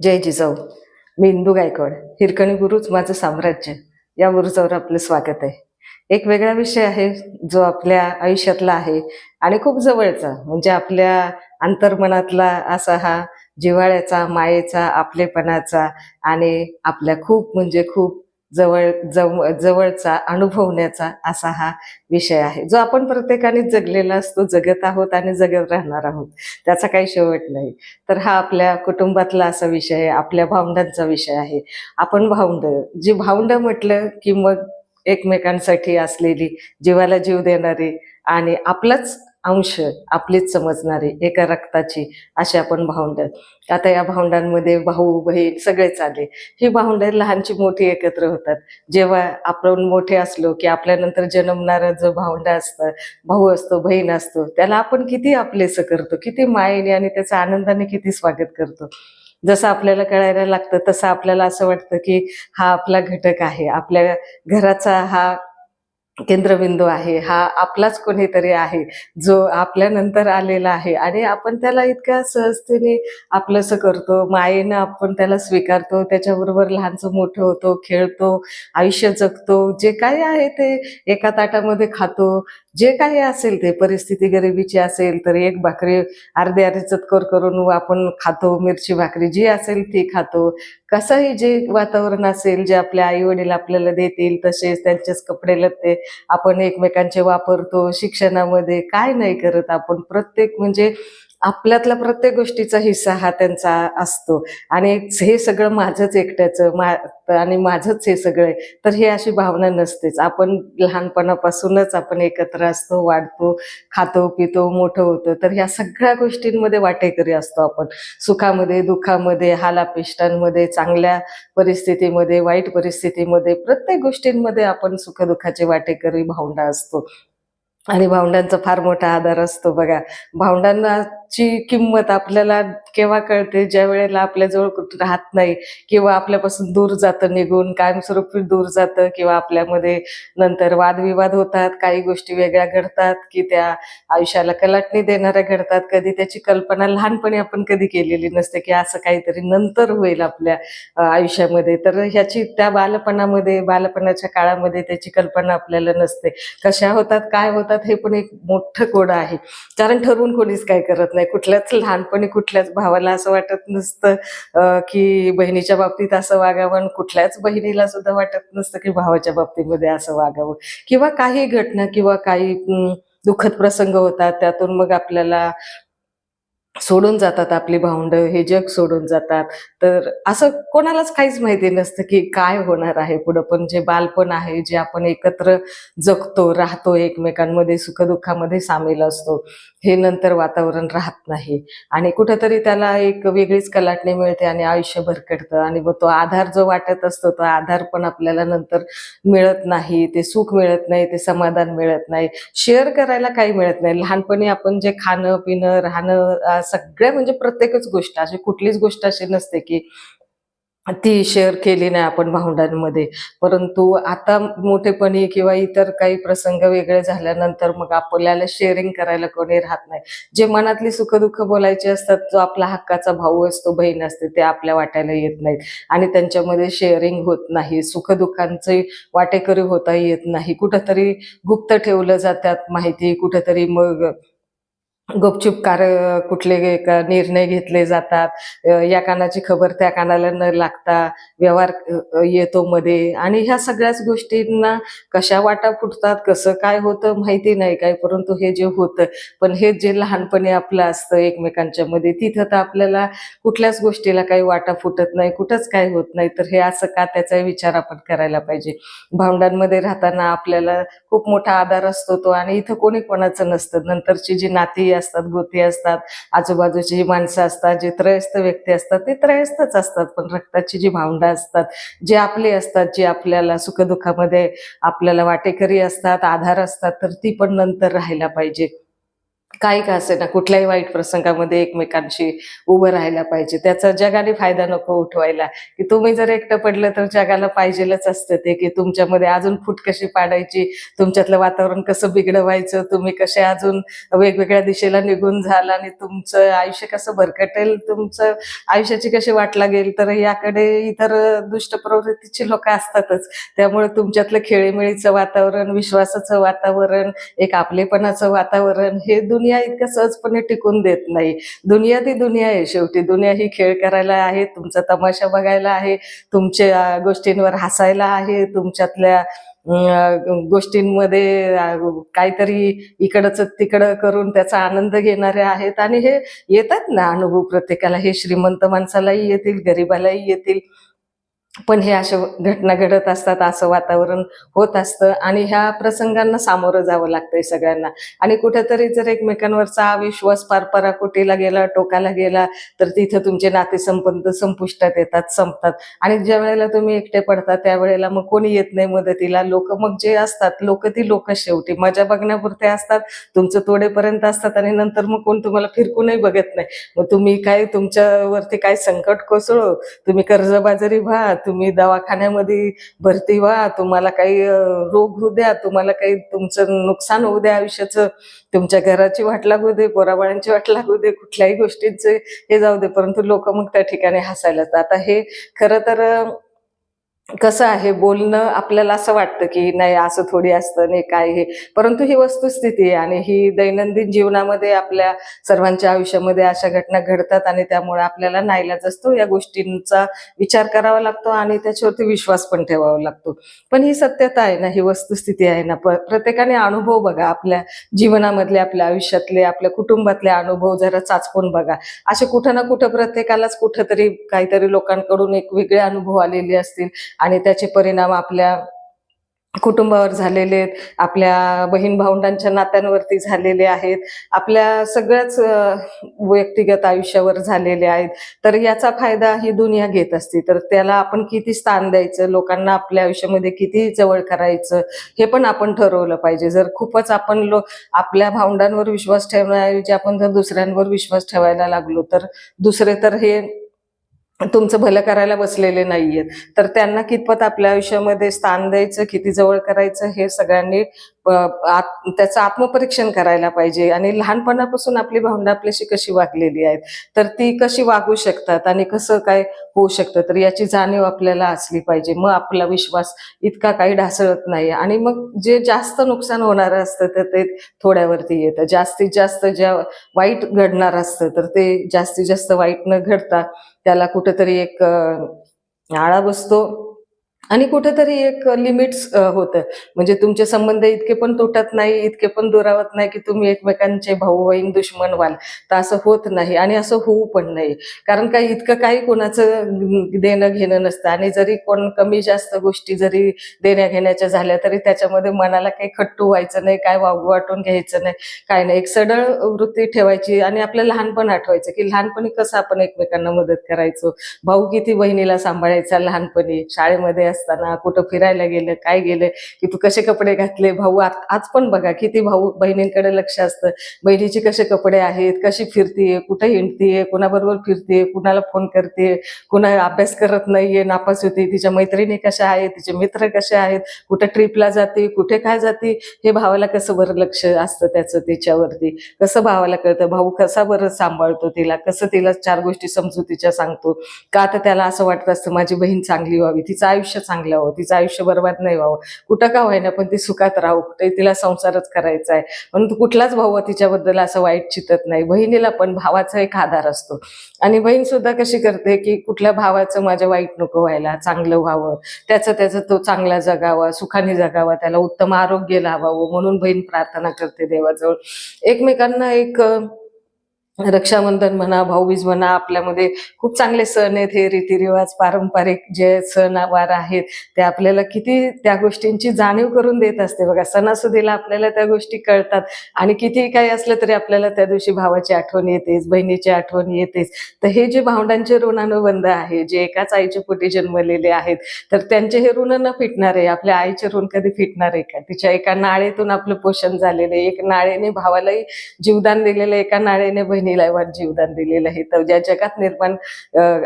जय जिजाऊ. मी इंदू गायकवाड हिरकणी गुरुच माझं साम्राज्य. या गुरुजावर आपलं स्वागत आहे. एक वेगळा विषय आहे जो आपल्या आयुष्यातला आहे आणि खूप जवळचा. म्हणजे आपल्या अंतर्मनातला असा हा जिव्हाळ्याचा मायेचा आपलेपणाचा आणि आपल्या खूप म्हणजे खूप जवळ जव जवळचा अनुभवण्याचा असा हा विषय आहे. जो आपण प्रत्येकाने जगलेला असतो जगत आहोत आणि जगत राहणार आहोत त्याचा काही शेवट नाही. तर हा आपल्या कुटुंबातला असा विषय आहे आपल्या भावंडांचा विषय आहे. आपण भावंड जी भावंड म्हटलं की मग एकमेकांसाठी असलेली जीवाला जीव देणारी आणि आपलाच अंश आपलीच समजणारी एका रक्ताची अशी आपण भावंड. आता या भावंडांमध्ये भाऊ बहीण सगळेच आले ही भावंड लहानची मोठी एकत्र होतात. जेव्हा आपण मोठे असलो की आपल्यानंतर जन्मणारा जो भावंड असतं भाऊ असतो बहीण असतो त्याला आपण किती आपलेसं करतो किती मायेने आणि त्याचा आनंदाने किती स्वागत करतो. जसं आपल्याला कळायला लागतं तसं आपल्याला असं वाटतं की हा आपला घटक आहे. आपल्या घराचा हा केंद्रबिंदू आहे हा आपलाच कोणीतरी आहे जो आपल्यानंतर आलेला आहे. आणि आपण त्याला इतक्या सहजतेने आपलंसं करतो मायेनं आपण त्याला स्वीकारतो त्याच्याबरोबर लहानचं मोठं होतो खेळतो आयुष्य जगतो जे काही आहे ते एका ताटामध्ये खातो जे काही असेल ते परिस्थिती गरिबीची असेल तर एक भाकरी अर्धे अर्धे चतकोर करून आपण खातो मिरची भाकरी जी असेल ती खातो. कसंही जे वातावरण असेल जे आपले आई वडील आपल्याला देतील तसेच त्यांचेच कपडे लत्ते आपण एकमेकांचे वापरतो शिक्षणामध्ये काय नाही करत आपण. प्रत्येक म्हणजे आपल्यातला प्रत्येक गोष्टीचा हिस्सा हा त्यांचा असतो. आणि हे सगळं माझंच एकट्याचं मा आणि माझंच हे सगळं आहे तर हे अशी भावना नसतेच. आपण लहानपणापासूनच आपण एकत्र असतो वाढतो खातो पितो मोठं होतो. तर ह्या सगळ्या गोष्टींमध्ये वाटेकरी असतो आपण. सुखामध्ये दुःखामध्ये हालापिष्टांमध्ये चांगल्या परिस्थितीमध्ये वाईट परिस्थितीमध्ये प्रत्येक गोष्टींमध्ये आपण सुखदुःखाचे वाटेकरी भावना असतो. आणि भावंडांचा फार मोठा आधार असतो बघा. भावंडांची किंमत आपल्याला केव्हा कळते? ज्या वेळेला आपल्याजवळ कुठं राहत नाही किंवा आपल्यापासून दूर जातं निघून कायमस्वरूपी दूर जातं किंवा आपल्यामध्ये नंतर वादविवाद होतात काही गोष्टी वेगळ्या घडतात की त्या आयुष्याला कलाटणी देणाऱ्या घडतात. कधी त्याची कल्पना लहानपणी आपण कधी केलेली नसते की असं काहीतरी नंतर होईल आपल्या आयुष्यामध्ये. तर ह्याची त्या बालपणामध्ये बालपणाच्या काळामध्ये त्याची कल्पना आपल्याला नसते. कशा होतात काय होतात हे पण एक मोठं कोड आहे. कारण ठरवून कोणीच काय करत नाही. कुठल्याच लहानपणी कुठल्याच भावाला असं वाटत नसतं की बहिणीच्या बाबतीत असं वागावं आणि कुठल्याच बहिणीला सुद्धा वाटत नसतं की भावाच्या बाबतीमध्ये असं वागावं. किंवा काही घटना किंवा काही दुःखद प्रसंग होतात. त्यातून मग आपल्याला सोडून जातात आपली भावंड हे जग सोडून जातात. तर असं कोणालाच काहीच माहिती नसतं की काय होणार आहे पुढं. पण जे बालपण आहे जे आपण एकत्र जगतो राहतो एकमेकांमध्ये सुखदुःखामध्ये सामील असतो हे नंतर वातावरण राहत नाही. आणि कुठंतरी त्याला एक वेगळीच कलाटणी मिळते आणि आयुष्य भरकटतं आणि मग तो आधार जो वाटत असतो तो आधार पण आपल्याला नंतर मिळत नाही. ते सुख मिळत नाही ते समाधान मिळत नाही. शेअर करायला काही मिळत नाही. लहानपणी आपण जे खाणं पिणं राहणं सगळ्या म्हणजे प्रत्येकच गोष्ट अशी कुठलीच गोष्ट अशी नसते की ती शेअर केली नाही आपण भावंडांमध्ये. परंतु आता मोठेपणी किंवा इतर काही प्रसंग वेगळे झाल्यानंतर मग आपल्याला शेअरिंग करायला कोणी राहत नाही. जे मनातली सुखदुःख बोलायचे असतात जो आपला हक्काचा भाऊ असतो बहीण असते ते आपल्या वाटायला येत नाहीत. आणि त्यांच्यामध्ये शेअरिंग होत नाही. सुखदुःखांचे वाटेकरी होता येत नाही. कुठंतरी गुप्त ठेवलं जातात माहिती कुठंतरी मग गुपचूप कार कुठले निर्णय घेतले जातात. या कानाची खबर त्या कानाला न लागता व्यवहार येतो मध्ये. आणि ह्या सगळ्याच गोष्टींना कशा वाटा फुटतात कसं काय होतं माहिती नाही काय परंतु हे जे होतं पण हे जे लहानपणी आपलं असतं एकमेकांच्या मध्ये तिथं तर आपल्याला कुठल्याच गोष्टीला काही वाटा फुटत नाही कुठंच काय होत नाही. तर हे असं का त्याचा विचार आपण करायला पाहिजे. भावंडांमध्ये राहताना आपल्याला खूप मोठा आधार असतो तो आणि इथं कोणी कोणाचं नसतं. नंतरची जी नाती असतात गोती असतात आजूबाजूची जी माणसं असतात जे त्रयस्थ व्यक्ती असतात ते त्रयस्थच असतात. पण रक्ताची जी भावंडं असतात जे आपले असतात जे आपल्याला सुखदुःखामध्ये आपल्याला वाटेकरी असतात आधार असतात तर ती पण नंतर राहायला पाहिजे. काही का असे ना कुठल्याही वाईट प्रसंगामध्ये एकमेकांशी उभं राहायला पाहिजे. त्याचा जगाने फायदा नको उठवायला. की तुम्ही जर एकटं पडलं तर जगाला पाहिजेलच असतं ते की तुमच्यामध्ये अजून फूट कशी पाडायची तुमच्यातलं वातावरण कसं बिघडवायचं तुम्ही कसे अजून वेगवेगळ्या दिशेला निघून झाला आणि तुमचं आयुष्य कसं भरकटेल तुमचं आयुष्याची कशी वाट लागेल तर याकडे इतर दुष्ट प्रवृत्तीची लोक असतातच. त्यामुळे तुमच्यातलं खेळीमेळीचं वातावरण विश्वासाचं वातावरण एक आपलेपणाचं वातावरण हे दुनिया इतकं सहजपणे टिकून देत नाही. दुनिया ती दुनिया आहे शेवटी. दुनिया ही खेळ करायला आहे तुमचा तमाशा बघायला आहे तुमच्या गोष्टींवर हसायला आहे तुमच्यातल्या गोष्टींमध्ये काहीतरी इकडच तिकडं करून त्याचा आनंद घेणारे आहेत. आणि हे येतात ना अनुभव प्रत्येकाला. हे श्रीमंत माणसालाही येतील गरिबालाही येतील. पण हे अशा घटना घडत असतात असं वातावरण होत असतं आणि ह्या प्रसंगांना सामोरं जावं लागतंय सगळ्यांना. आणि कुठेतरी जर एकमेकांवरचा अविश्वास पार पराकोटीला गेला टोकाला गेला तर तिथं तुमचे नातेसंबंध संपुष्टात येतात संपतात. आणि ज्या वेळेला तुम्ही एकटे पडता त्यावेळेला मग कोणी येत नाही मदतीला. लोक मग जे असतात लोक ती लोक शेवटी. मजा बघण्यापुरते असतात तुमचं तोडेपर्यंत असतात आणि नंतर मग कोण तुम्हाला फिरकूनही बघत नाही. मग तुम्ही काय तुमच्यावरती काय संकट कोसळो? तुम्ही कर्जबाजारी व्हा तुम्ही दवाखान्यामध्ये भरती व्हा तुम्हाला काही रोग होऊ द्या तुम्हाला काही तुमचं नुकसान होऊ द्या आयुष्याचं तुमच्या घराची वाट लागू दे पोराबाळांची वाट लागू दे कुठल्याही गोष्टींचे हे जाऊ दे परंतु लोक मग त्या ठिकाणी हसायला आता हे खरं तर कसं आहे बोलणं आपल्याला असं वाटतं की नाही असं थोडी असतं नाही काय हे. परंतु ही वस्तुस्थिती आहे आणि ही दैनंदिन जीवनामध्ये आपल्या सर्वांच्या आयुष्यामध्ये अशा घटना घडतात आणि त्यामुळे आपल्याला नाईलाज असतो या गोष्टींचा विचार करावा लागतो आणि त्याच्यावरती विश्वास पण ठेवावा लागतो. पण ही सत्यता आहे ना ही वस्तुस्थिती आहे ना प्रत्येकाने अनुभव बघा. आपल्या जीवनामधले आपल्या आयुष्यातले आपल्या कुटुंबातले अनुभव जरा चाचपून बघा. असे कुठं ना कुठं प्रत्येकालाच कुठंतरी काहीतरी लोकांकडून एक वेगळे अनुभव आलेले असतील. आणि त्याचे परिणाम आपल्या कुटुंबावर झालेले आहेत. आपल्या बहीण भावंडांच्या नात्यांवरती झालेले आहेत. आपल्या सगळ्याच व्यक्तिगत आयुष्यावर झालेले आहेत. तर याचा फायदा ही दुनिया घेत असते. तर त्याला आपण किती स्थान द्यायचं? लोकांना आपल्या आयुष्यामध्ये किती जवळ करायचं? हे पण आपण ठरवलं पाहिजे. जर खूपच आपण लो आपल्या भावंडांवर विश्वास ठेवण्याऐवजी आपण जर दुसऱ्यांवर विश्वास ठेवायला लागलो तर दुसरे तर हे तुमचं भलं करायला बसलेले नाहीयेत. तर त्यांना कितपत आपल्या आयुष्यामध्ये स्थान द्यायचं किती जवळ करायचं हे सगळ्यांनी आत- त्याचं आत्मपरीक्षण करायला पाहिजे. आणि लहानपणापासून आपली भावंड आपल्याशी कशी वागलेली आहेत तर ती कशी वागू शकतात आणि कसं काय होऊ शकतं तर याची जाणीव आपल्याला असली पाहिजे. मग आपला विश्वास इतका काही ढासळत नाही. आणि मग जे जास्त नुकसान होणार असतं तर ते थोड्यावरती येतं. जास्तीत जास्त ज्या वाईट घडणार असतं तर ते जास्तीत जास्त वाईट न घडता त्याला कुठेतरी एक आळा बसतो. आणि कुठेतरी एक लिमिट्स होतं. म्हणजे तुमचे संबंध इतके पण तुटत नाही इतके पण दुरावत नाही की तुम्ही एकमेकांचे भाऊ बहीण दुश्मन व्हाल तर असं होत नाही आणि असं होऊ पण नाही. कारण काही इतकं काही कोणाचं देणं घेणं नसतं. आणि जरी कोण कमी जास्त गोष्टी जरी देण्या घेण्याच्या झाल्या तरी त्याच्यामध्ये मनाला काही खट्टू व्हायचं नाही काय वागू वाटून घ्यायचं नाही काय नाही. एक सडळ वृत्ती ठेवायची आणि आपलं लहानपण आठवायचं की लहानपणी कसं आपण एकमेकांना मदत करायचो? भाऊ किती बहिणीला सांभाळायचा लहानपणी? शाळेमध्ये असताना कुठं फिरायला गेलं काय गेलं की तू कसे कपडे घातले? भाऊ आज पण बघा किती भाऊ बहिणींकडे लक्ष असतं. बहिणीचे कसे कपडे आहेत? कशी फिरतीये? कुठे हिंडतीये? कुणाबरोबर फिरते कुणाला फोन करते कुणा अभ्यास करत नाहीये? नापास होते तिच्या मैत्रिणी कशा आहेत? तिचे मित्र कसे आहेत? कुठे ट्रिपला जाते? कुठे काय जाते? हे भावाला कसं बरं लक्ष असतं त्याचं तिच्यावरती? कसं भावाला कळतं? भाऊ कसा बरं सांभाळतो तिला? कसं तिला चार गोष्टी समजूतीच्या सांगतो? का तर त्याला असं वाटत असतं माझी बहीण चांगली व्हावी? तिचं आयुष्य चांगलं व्हावं तिचं आयुष्य बरबाद नाही व्हावं. कुठं का होईना पण ती सुखात राहू कुठे तिला संसारच करायचा आहे. म्हणून कुठलाच भाऊ तिच्याबद्दल असं वाईट चितत नाही. बहिणीला पण भावाचा एक आधार असतो. आणि बहीण सुद्धा कशी करते की कुठल्या भावाचं माझ्या वाईट नको व्हायला चांगलं व्हावं त्याचं त्याचं तो चांगला जगावा सुखाने जगावा त्याला उत्तम आरोग्य लावावं म्हणून बहीण प्रार्थना करते देवाजवळ. एकमेकांना एक रक्षाबंधन म्हणा भाऊबीज म्हणा आपल्यामध्ये खूप चांगले सण आहेत. हे रीतिरिवाज पारंपरिक जे सणवार आहेत ते आपल्याला किती त्या गोष्टींची जाणीव करून देत असते. बघा सणासुदीला आपल्याला त्या गोष्टी कळतात आणि किती काही असलं तरी आपल्याला त्या दिवशी भावाची आठवण येतेच बहिणीची आठवण येतेच. तर हे जे भावंडांचे ऋणानुबंध आहे जे एकाच आईच्या पोटी जन्मलेले आहेत तर त्यांचे हे ऋण न फिटणार आहे आपल्या आईचे ऋण कधी फिटणार आहे का तिच्या एका नाळेतून आपलं पोषण झालेलं आहे. एक नाळेने भावालाही जीवदान दिलेलं एका नाळेने बहिणी वाट जीवदान दिलेलं आहे. तर ज्या जगात निर्माण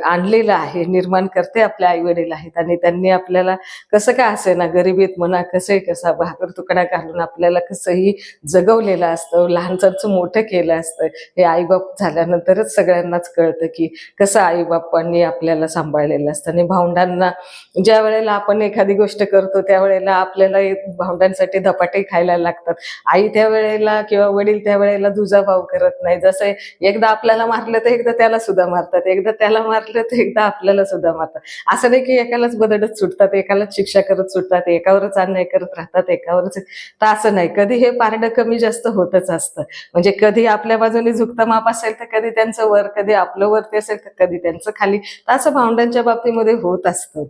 आणलेलं आहे निर्माण करते आपले आई वडील आहेत आणि त्यांनी आपल्याला कसं काय असे ना गरिबीत म्हणा कसंही कसा भाकर तुकडा घालून आपल्याला कसंही जगवलेलं असतं लहानचं मोठं केलं असतं. हे आईबाप झाल्यानंतरच सगळ्यांनाच कळतं की कसं आईबापांनी आपल्याला सांभाळलेलं असतं. आणि भावंडांना ज्या वेळेला आपण एखादी गोष्ट करतो त्यावेळेला आपल्याला भावंडांसाठी धपाटे खायला लागतात. आई त्या वेळेला किंवा वडील त्या वेळेला दुजाभाव करत नाही. जसं एकदा आपल्याला मारलं तर एकदा त्याला सुद्धा मारतात एकदा त्याला मारलं तर एकदा आपल्याला सुद्धा मारतात. असं नाही की एकालाच बदडत सुटतात एकालाच शिक्षा करत सुटतात एकावरच अन्याय करत राहतात एकावरच. तर असं नाही. कधी हे पारडं कमी जास्त होतच असतं. म्हणजे कधी आपल्या बाजूने झुकता माप असेल तर कधी त्यांचं वर कधी आपलं वरती असेल तर कधी त्यांचं खाली. तर असं भावंडांच्या बाबतीमध्ये होत असतं.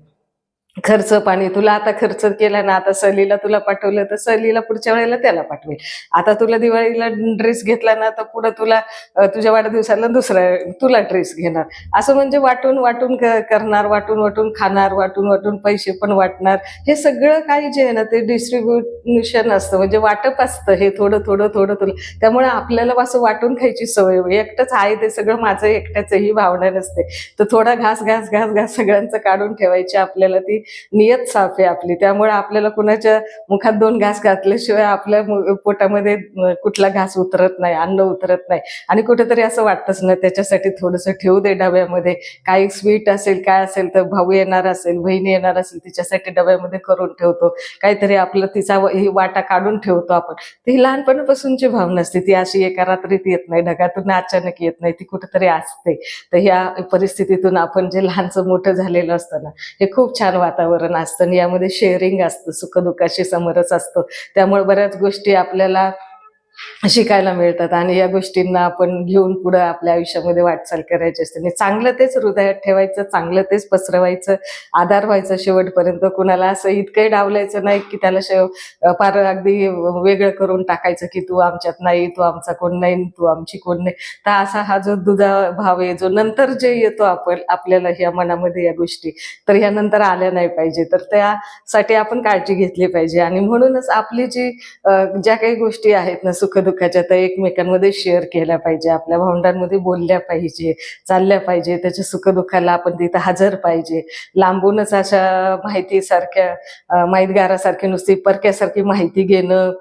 खर्च पाणी तुला आता खर्च केला ना आता सहलीला तुला पाठवलं तर सहलीला पुढच्या वेळेला त्याला पाठवेल. आता तुला दिवाळीला ड्रेस घेतला ना तर पुढे तुला तुझ्या वाढदिवसाला दुसरा तुला ड्रेस घेणार. असं म्हणजे वाटून वाटून करणार वाटून वाटून खाणार वाटून वाटून पैसे पण वाटणार. हे सगळं काही जे आहे ना ते डिस्ट्रीब्युशन असतं. म्हणजे वाटप असतं हे थोडं थोडं थोडं थोडं त्यामुळे आपल्याला असं वाटून खायची सवय एकटंच आहे ते सगळं माझं एकट्याच ही भावना नसते. तर थोडा घास घास घास घास सगळ्यांचं काढून ठेवायची आपल्याला ती नियत साफ आहे आपली. त्यामुळे आपल्याला कुणाच्या मुखात दोन घास घातल्याशिवाय आपल्या पोटामध्ये कुठला घास उतरत नाही अन्न उतरत नाही. आणि कुठेतरी असं वाटतच ना त्याच्यासाठी थोडंसं ठेवू दे डब्यामध्ये. काही स्वीट असेल काय असेल तर भाऊ येणार असेल बहीण येणार असेल तिच्यासाठी डब्यामध्ये करून ठेवतो. काहीतरी आपलं तिचा ही वाटा काढून ठेवतो आपण. ती लहानपणापासूनची भावना असते. ती अशी एका रात्रीत येत नाही ढगातून अचानक येत नाही ती कुठेतरी असते. तर ह्या परिस्थितीतून आपण जे लहानचं मोठं झालेलं असतं ना हे खूप छान वाटतं. वातावरण असतं आणि यामध्ये शेअरिंग असतं सुखदुःखाशी समरस असतो. त्यामुळे बऱ्याच गोष्टी आपल्याला शिकायला मिळतात आणि या गोष्टींना आपण घेऊन पुढे आपल्या आयुष्यामध्ये वाटचाल करायची असते. आणि चांगलं तेच हृदयात ठेवायचं चांगलं तेच पसरवायचं आधार व्हायचं शेवटपर्यंत. कुणाला असं इतकंही डावलायचं नाही की त्याला शेव फार अगदी वेगळं करून टाकायचं की तू आमच्यात नाही तू आमचा कोण नाही तू आमची कोण नाही. तर असा हा जो दुधा भाव आहे जो नंतर जे येतो आपण आपल्याला ह्या मनामध्ये या गोष्टी तर ह्या नंतर आल्या नाही पाहिजे. तर त्यासाठी आपण काळजी घेतली पाहिजे. आणि म्हणूनच आपली जी ज्या काही गोष्टी आहेत ना सुखदुःखाच्या तर एकमेकांमध्ये शेअर केल्या पाहिजे आपल्या भावंडांमध्ये बोलल्या पाहिजे चालल्या पाहिजे त्याच्या सुखदुःखाला आपण तिथं हजर पाहिजे. लांबूनच अशा माहितीसारख्या माहितगारासारखी नुसती परक्यासारखी माहिती घेणं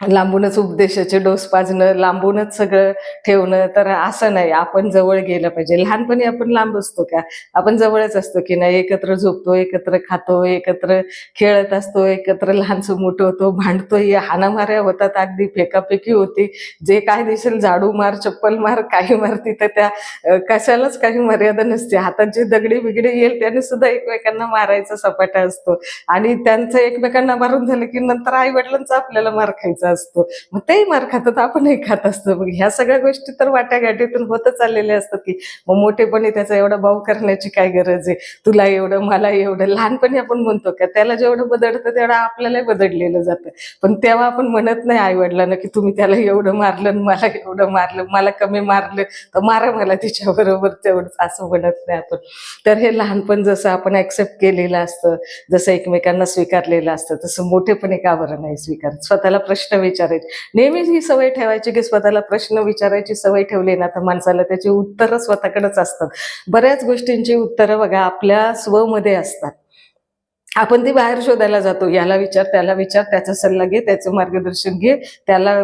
लांबूनच उपदेशाचे डोस पाजणं लांबूनच सगळं ठेवणं तर असं नाही. आपण जवळ गेलं पाहिजे. लहानपणी आपण लांब असतो का? आपण जवळच असतो की नाही? एकत्र झोपतो एकत्र खातो एकत्र खेळत असतो एकत्र लहानसं मोठं होतो भांडतो. या हाणामाऱ्या होतात अगदी फेकाफेकी होती. जे काय दिसेल झाडू मार चप्पल मार काही मार तिथं त्या कशालाच काही मर्यादा नसते. हातात जे दगडी बिगडी येईल त्याने सुद्धा एकमेकांना मारायचा सपाटा असतो. आणि त्यांचं एकमेकांना मारून झालं की नंतर आई वडिलांचा आपल्याला मार खायचा असतो. मग तेही मार खातात आपणही खात असतो. मग ह्या सगळ्या गोष्टी तर वाटाघाटीतून होतच चाललेल्या असतात की मग मोठेपणी त्याचा एवढा भाव करण्याची काय गरज आहे? तुला एवढं मला एवढं लहानपणी आपण म्हणतो का त्याला जेवढं बदलतं तेवढं आपल्यालाही बदललेलं जातं. पण तेव्हा आपण म्हणत नाही आई वडिलांना की तुम्ही त्याला एवढं मारलं आणि मला एवढं मारलं मला कमी मारलं तर मारा मला तिच्या बरोबर तेवढंच असं म्हणत नाही आपण. तर हे लहानपण जसं आपण ऍक्सेप्ट केलेलं असतं जसं एकमेकांना स्वीकारलेलं असतं तसं मोठेपणी का बरं नाही स्वीकार? स्वतःला प्रश्न विचारायचे नेहमीच ही सवय ठेवायची की स्वतःला प्रश्न विचारायची सवय ठेवली ना तर माणसाला त्याची उत्तरं स्वतःकडेच असतात. बऱ्याच गोष्टींची उत्तरं बघा आपल्या स्वमध्ये असतात. आपण ती बाहेर शोधायला जातो. याला विचार त्याला विचार त्याचा सल्ला घे त्याचं मार्गदर्शन घे त्याला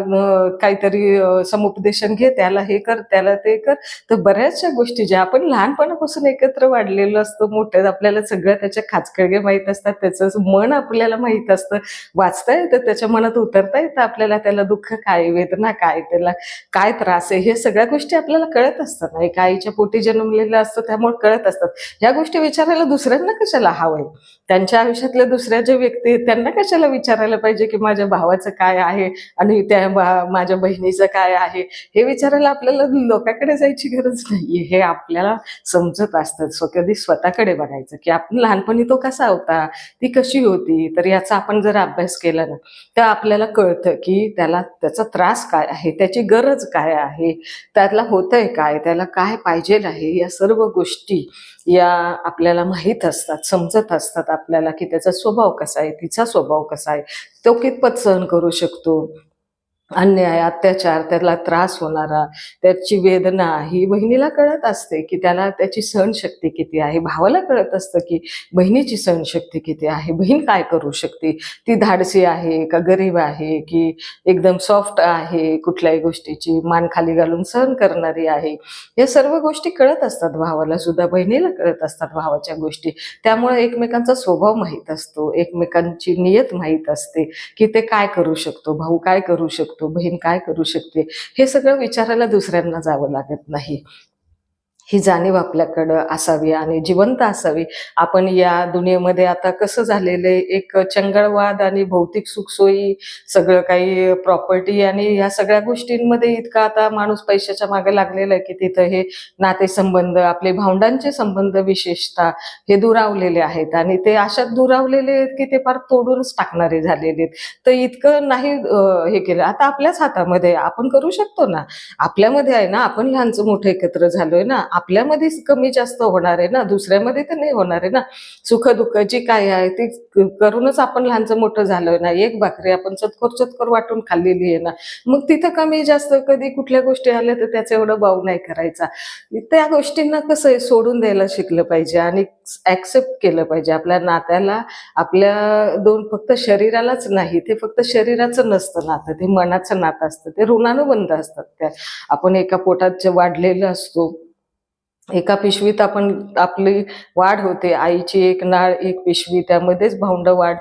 काहीतरी समुपदेशन घे त्याला हे कर त्याला ते कर. तर बऱ्याचशा गोष्टी ज्या आपण लहानपणापासून एकत्र वाढलेलो असतो मोठ्या आपल्याला सगळं त्याच्या खाचखळगे माहीत असतात त्याचं मन आपल्याला माहीत असतं. वाचता येतं त्याच्या मनात उतरता येतं आपल्याला त्याला दुःख काय वेदना काय त्याला काय त्रास आहे हे सगळ्या गोष्टी आपल्याला कळत असतात. नाही आईच्या पोटी जन्मलेलं असतं त्यामुळे कळत असतात. ह्या गोष्टी विचारायला दुसऱ्यांना कशाला हवंय? त्यांच्या आयुष्यातल्या दुसऱ्या ज्या व्यक्ती आहेत त्यांना कशाला विचारायला पाहिजे की माझ्या भावाचं काय आहे आणि त्या माझ्या बहिणीचं काय आहे? हे विचारायला आपल्याला लोकांकडे जायची गरज नाही हे आपल्याला समजत असतं. स्व कधी स्वतःकडे बघायचं की आपण लहानपणी तो कसा होता? ती कशी होती? तर याचा आपण जर अभ्यास केला ना तर आपल्याला कळतं की त्याला त्याचा त्रास काय आहे? त्याची गरज काय आहे? त्याला होतंय काय? त्याला काय पाहिजे आहे? या सर्व गोष्टी या आपल्याला माहीत असतात समजत असतात आपल्याला की त्याचा स्वभाव कसा आहे तिचा स्वभाव कसा आहे तो कितपत सहन करू शकतो. अन्याय अत्याचार त्याला त्रास होणारा त्याची वेदना ही बहिणीला कळत असते की त्याला त्याची सहनशक्ती किती आहे? भावाला कळत असतं की बहिणीची सहनशक्ती किती आहे? बहीण काय करू शकते? ती धाडसी आहे का? गरीब आहे की एकदम सॉफ्ट आहे? कुठल्याही गोष्टीची मान खाली घालून सहन करणारी आहे? या सर्व गोष्टी कळत असतात भावाला सुद्धा. बहिणीला कळत असतात भावाच्या गोष्टी. त्यामुळे एकमेकांचा स्वभाव माहीत असतो. एकमेकांची नियत माहीत असते की ते काय करू शकतो? भाऊ काय करू शकतो? बहीण काय करू शकते? हे सगळं विचारायला दुसऱ्यांना जावं लागत नाही. ही जाणीव आपल्याकडं असावी आणि जिवंत असावी. आपण या दुनियेमध्ये आता कसं झालेलं आहे? एक चंगळवाद आणि भौतिक सुखसोयी सगळं काही प्रॉपर्टी आणि या सगळ्या गोष्टींमध्ये इतका आता माणूस पैशाच्या मागे लागलेला आहे की तिथं हे नातेसंबंध आपले भावंडांचे संबंध विशेषतः हे दुरावलेले आहेत. आणि ते अशात दुरावलेले आहेत की ते फार तोडूनच टाकणारे झालेले आहेत. तर इतकं नाही हे केलं. आता आपल्याच हातामध्ये आपण करू शकतो ना? आपल्यामध्ये आहे ना? आपण लहानचं मोठं एकत्र झालोय ना? आपल्यामध्येच कमी जास्त होणार आहे ना? दुसऱ्यामध्ये तर नाही होणार आहे ना? सुख दुःख जी काय आहे ती करूनच आपण लहानचं मोठं झालोय ना? एक भाकरी आपण चतकोर चतकोर वाटून खाल्लेली आहे ना? मग तिथं कमी जास्त कधी कुठल्या गोष्टी आल्या तर त्याचा एवढं बाऊ नाही करायचा. त्या गोष्टींना कसं आहे सोडून द्यायला शिकलं पाहिजे आणि ऍक्सेप्ट केलं पाहिजे. आपल्या नात्याला आपल्या दोन फक्त शरीरालाच नाही ते फक्त शरीराचं नसतं नातं. ते मनाचं नातं असतं. ते ऋणानुबंध असतात त्या. आपण एका पोटात जे वाढलेलं असतो एका पिशवीत आपण आपली वाढ होते. आईची एक नाळ एक पिशवी त्यामध्येच भाऊंड वाढ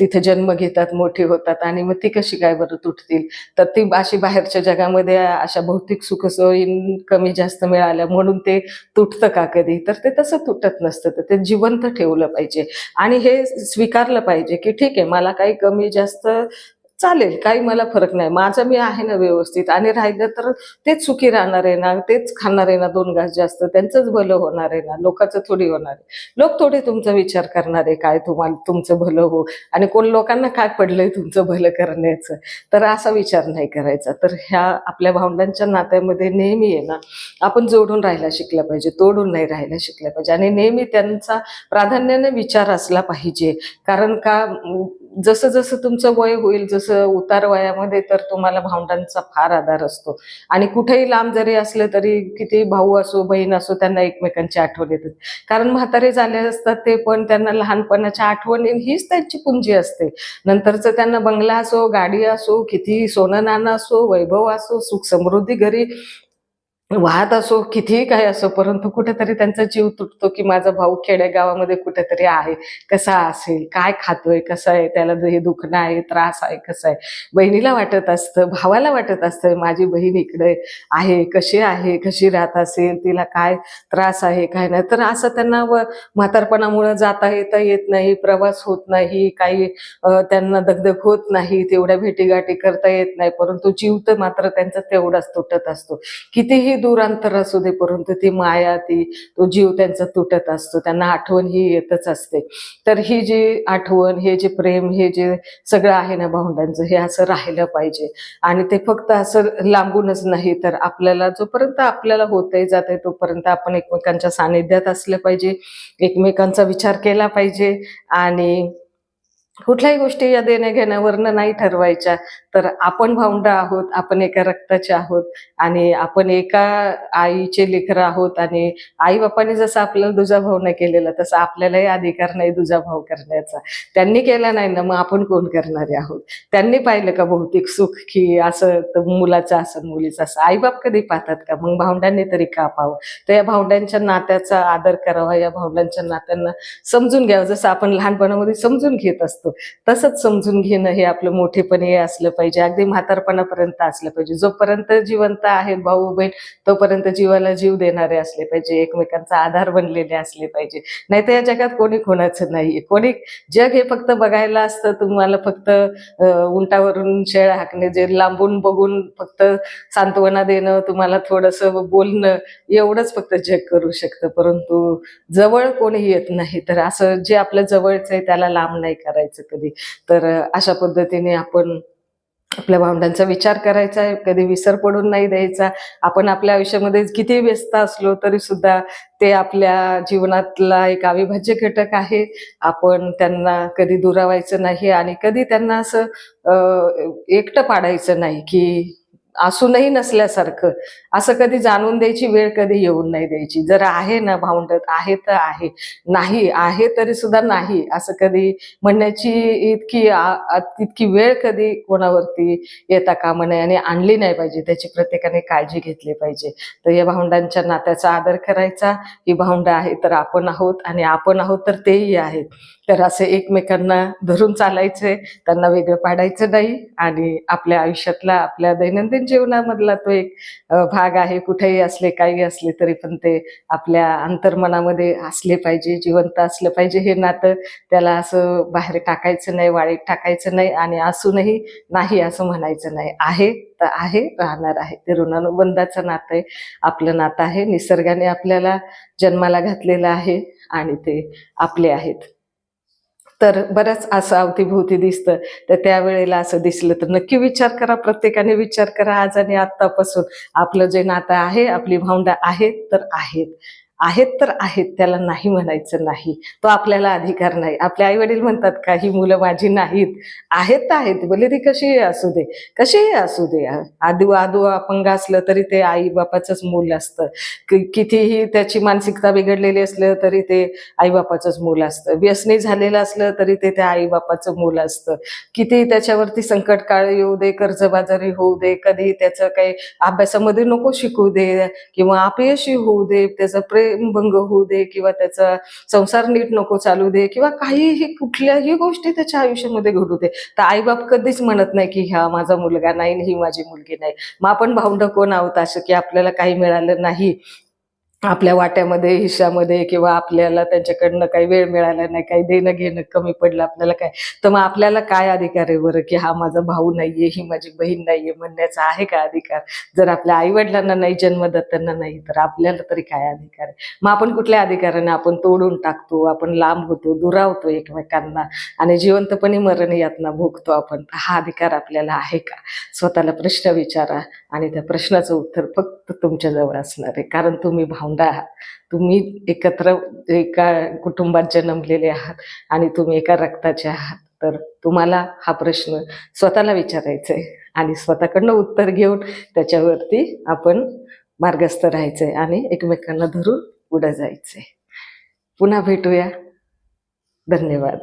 तिथे जन्म घेतात मोठी होतात आणि मग ती कशी काय बरं तुटतील? तर ती अशी बाहेरच्या जगामध्ये अशा भौतिक सुखसोयी कमी जास्त मिळाल्या म्हणून ते तुटतं का कधी? तर ते तसं तुटत नसतं. तर ते जिवंत ठेवलं पाहिजे. आणि हे स्वीकारलं पाहिजे की ठीक आहे मला काही कमी जास्त चालेल काही मला फरक नाही. माझं मी आहे ना व्यवस्थित आणि राहिलं तर तेच सुखी राहणार आहे ना तेच खाणार आहे ना दोन घास जास्त त्यांचंच भलं होणार आहे ना लोकांचं थोडी होणार आहे. लोक थोडे तुमचा विचार करणार आहे काय तुम्हाला तुमचं भलं हो आणि कोण लोकांना काय पडलंय तुमचं भलं करण्याचं. तर असा विचार नाही करायचा. तर ह्या आपल्या भावंडांच्या नात्यामध्ये नेहमी आहे ना आपण जोडून राहायला शिकलं पाहिजे तोडून नाही राहायला शिकलं पाहिजे. आणि नेहमी त्यांचा प्राधान्याने विचार असला पाहिजे. कारण का जसं जसं तुमचं वय होईल जसं उतार वयामध्ये तर तुम्हाला भावंडांचा फार आधार असतो. आणि कुठेही लांब जरी असले तरी किती भाऊ असो बहीण असो त्यांना एकमेकांची आठवण येते कारण म्हातारे झाले असतात ते पण त्यांना लहानपणाच्या आठवणी हीच त्यांची पुंजी असते. नंतरचं त्यांना बंगला असो गाडी असो किती सोनं नाणं असो वैभव असो सुख समृद्धी घरी वाहत असो कितीही काय असो परंतु कुठेतरी त्यांचा जीव तुटतो की माझा भाऊ खेडेगावामध्ये कुठेतरी आहे. कसा असेल? काय खातोय? कसं आहे? त्याला हे दुखणं आहे त्रास आहे कसं आहे? बहिणीला वाटत असतं भावाला वाटत असतं माझी बहीण इकडे आहे कशी आहे? कशी राहत असेल? तिला काय त्रास आहे काय नाही? तर असं त्यांना व म्हातारपणामुळं जाता येता येत नाही प्रवास होत नाही काही त्यांना दगदग होत नाही तेवढ्या भेटीगाठी करता येत नाही परंतु जीव तर मात्र त्यांचा तेवढाच तुटत असतो. कितीही दूर अंतर असू दे परंतु ती माया ती तो जीव त्यांचा तुटत असतो. त्यांना आठवण ही येतच असते. तर ही जी आठवण हे जे प्रेम हे जे सगळं आहे ना भावंडांचं हे असं राहिलं पाहिजे. आणि ते फक्त असं लांबूनच नाही तर आपल्याला जोपर्यंत आपल्याला होतंय आहे तोपर्यंत आपण एकमेकांच्या सानिध्यात असलं पाहिजे. एकमेकांचा विचार केला पाहिजे. आणि कुठल्याही गोष्टी या देण्या घेण्यावरनं नाही ठरवायच्या. तर आपण भावंड आहोत आपण एका रक्ताचे आहोत. आणि आपण एका आईचे लेकर आहोत आणि आई बापाने जसं आपल्याला दुजाभाव नाही केलेला तसं आपल्यालाही अधिकार नाही दुजाभाव करण्याचा. त्यांनी केला नाही ना मग आपण कोण करणारे आहोत? त्यांनी पाहिलं का भौतिक सुख की असं तर मुलाचं असं मुलीचं असं? आईबाप कधी पाहतात का? मग भावंडांनी तरी का पाहावं? तर या भावंडांच्या नात्याचा आदर करावा या भावंडांच्या नात्यांना समजून घ्यावं. जसं आपण लहानपणामध्ये समजून घेत असतो तसंच समजून घेणं हे आपलं मोठेपण हे असलं पाहिजे. अगदी म्हातारपणापर्यंत असलं पाहिजे. जोपर्यंत जिवंत आहेत भाऊ बहीण तोपर्यंत जीवाला जीव देणारे असले पाहिजे एकमेकांचा आधार बनलेले असले पाहिजे. नाही तर या जगात कोणी कोणाचं नाहीये. कोणी जग हे फक्त बघायला असतं तुम्हाला फक्त उंटावरून शेळ हाकणे जे लांबून बघून फक्त सांत्वना देणं तुम्हाला थोडस बोलणं एवढंच फक्त जग करू शकतं. परंतु जवळ कोणी येत नाही. तर असं जे आपल्या जवळचं आहे त्याला लांब नाही करायचं कधी. तर अशा पद्धतीने आपण आपल्या भावंडांचा विचार करायचा आहे कधी विसर पडून नाही द्यायचा. आपण आपल्या आयुष्यामध्ये किती व्यस्त असलो तरी सुद्धा ते आपल्या जीवनातला एक अविभाज्य घटक आहे. आपण त्यांना कधी दुरावायचं नाही आणि कधी त्यांना असं एकटं पाडायचं नाही की असूनही नसल्यासारखं. असं कधी जाणून द्यायची वेळ कधी येऊन नाही द्यायची. जर आहे ना भाऊंडत आहे तर आहे. नाही आहे तरी सुद्धा नाही. असं कधी म्हणण्याची इतकी इतकी तितकी वेळ कधी कोणावरती येता कामा नये आणि आणली नाही पाहिजे. त्याची प्रत्येकाने काळजी घेतली पाहिजे. तर या भावंडांच्या नात्याचा आदर करायचा. ही भावंड आहे तर आपण आहोत आणि आपण आहोत तर तेही आहेत. तर असे एकमेकांना धरून चालायचे त्यांना वेगळं पाडायचं नाही आणि आपल्या आयुष्यातला आपल्या दैनंदिन जीवनामधला तो एक भाग आहे. कुठेही असले काही असले तरी पण ते आपल्या अंतर्मनामध्ये असले पाहिजे जिवंत असलं पाहिजे हे नातं. त्याला असं बाहेर टाकायचं नाही वाळीत टाकायचं नाही आणि असूनही नाही असं म्हणायचं नाही. आहे तर आहे राहणार आहे. ते ऋणानुबंधाचं नातं आहे. आपलं नातं आहे. निसर्गाने आपल्याला जन्माला घातलेलं आहे आणि ते आपले आहेत. तर बरंच असं अवतीभोवती दिसतं. तर त्यावेळेला असं दिसलं तर नक्की विचार करा प्रत्येकाने विचार करा. आज आणि आत्तापासून आपलं जे नातं आहे आपली भावंडा आहेत तर आहेत. आहेत तर आहेत त्याला नाही म्हणायचं नाही. तो आपल्याला अधिकार नाही. आपले आई वडील म्हणतात का ही मुलं माझी नाहीत. आहेत तर आहेत. भले ती कशीही असू दे? कशीही असू दे? आदू आदू अपंग असलं तरी ते आई बापाचंच मूल असतं. कितीही त्याची मानसिकता बिघडलेली असलं तरी ते आई बापाचंच मूल असतं. व्यसनी झालेलं असलं तरी ते त्या आई बापाचं मूल असतं. कितीही त्याच्यावरती संकट काळ येऊ दे कर्जबाजारी होऊ दे कधी त्याचं काही अभ्यासामध्ये नको शिकू दे किंवा अपयशी होऊ दे त्याचं भंग होऊ दे किंवा त्याचा संसार नीट नको चालू दे किंवा काहीही कुठल्याही गोष्टी त्याच्या आयुष्यामध्ये घडू दे. तर आईबाप कधीच म्हणत नाही की ह्या माझा मुलगा नाही ही माझी मुलगी नाही. मग आपण भावंड कोण आहोत असं की आपल्याला काही मिळालं नाही. आपल्या वाट्यामध्ये हिशामध्ये किंवा आपल्याला त्यांच्याकडनं काही वेळ मिळाला नाही काही देणं घेणं कमी पडलं आपल्याला काय? तर मग आपल्याला काय अधिकार आहे बरं की हा माझा भाऊ नाहीये ही माझी बहीण नाहीये म्हणण्याचा आहे का अधिकार? जर आपल्या आई वडिलांना नाही जन्मदात्यांना नाही तर आपल्याला तरी काय अधिकार आहे? मग आपण कुठल्या अधिकाराने आपण तोडून टाकतो आपण लांब होतो दुरावतो एकमेकांना आणि जिवंतपणे मरण यातना भोगतो आपण? हा अधिकार आपल्याला आहे का? स्वतःला प्रश्न विचारा आणि त्या प्रश्नाचं उत्तर फक्त तुमच्या जवळ असणार आहे. कारण तुम्ही भाऊ भावंडा आहात. तुम्ही एकत्र एका कुटुंबात जन्मलेले आहात आणि तुम्ही एका रक्ताचे आहात. तर तुम्हाला हा प्रश्न स्वतःला विचारायचा आहे आणि स्वतःकडनं उत्तर घेऊन त्याच्यावरती आपण मार्गस्थ राहायचंय आणि एकमेकांना धरून पुढे जायचंय पुन्हा भेटूया. धन्यवाद.